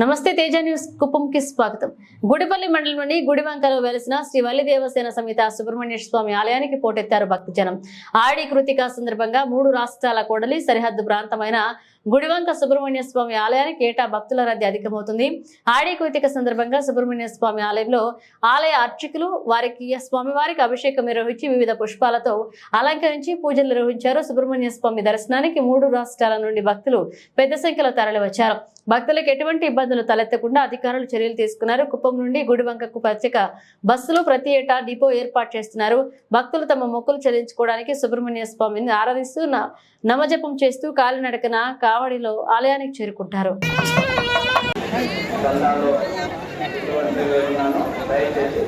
నమస్తే తేజ న్యూస్ కుప్పంకి స్వాగతం. గుడిపల్లి మండలంలోని గుడివంకలో వెలిసిన శ్రీ వల్లి దేవసేన సమేత సుబ్రహ్మణ్య స్వామి ఆలయానికి పోటెత్తారు భక్తజనం. ఆడి కృతిక సందర్భంగా మూడు రాష్ట్రాల కూడలి సరిహద్దు ప్రాంతమైన గుడివంక సుబ్రహ్మణ్య స్వామి ఆలయానికి ఏటా భక్తుల రద్దీ అధికమవుతుంది. ఆడే కృతిక సందర్భంగా సుబ్రహ్మణ్య స్వామి ఆలయంలో ఆలయ అర్చకులు వారికి స్వామివారికి అభిషేకం నిర్వహించి వివిధ పుష్పాలతో అలంకరించి పూజలు నిర్వహించారు. సుబ్రహ్మణ్య స్వామి దర్శనానికి మూడు రాష్ట్రాల నుండి భక్తులు పెద్ద సంఖ్యలో తరలివచ్చారు. భక్తులకు ఎటువంటి ఇబ్బందులు తలెత్తకుండా అధికారులు చర్యలు తీసుకున్నారు. కుప్పం నుండి గుడివంకకు ప్రత్యేక బస్సులు ప్రతి ఏటా డిపో ఏర్పాటు చేస్తున్నారు. భక్తులు తమ మొక్కులు చెల్లించుకోవడానికి సుబ్రహ్మణ్య స్వామిని ఆరాధిస్తూ న- నమజపం చేస్తూ కాలినడకన రావడిలో ఆలయానికి చేరుకుంటారు. దయచేసి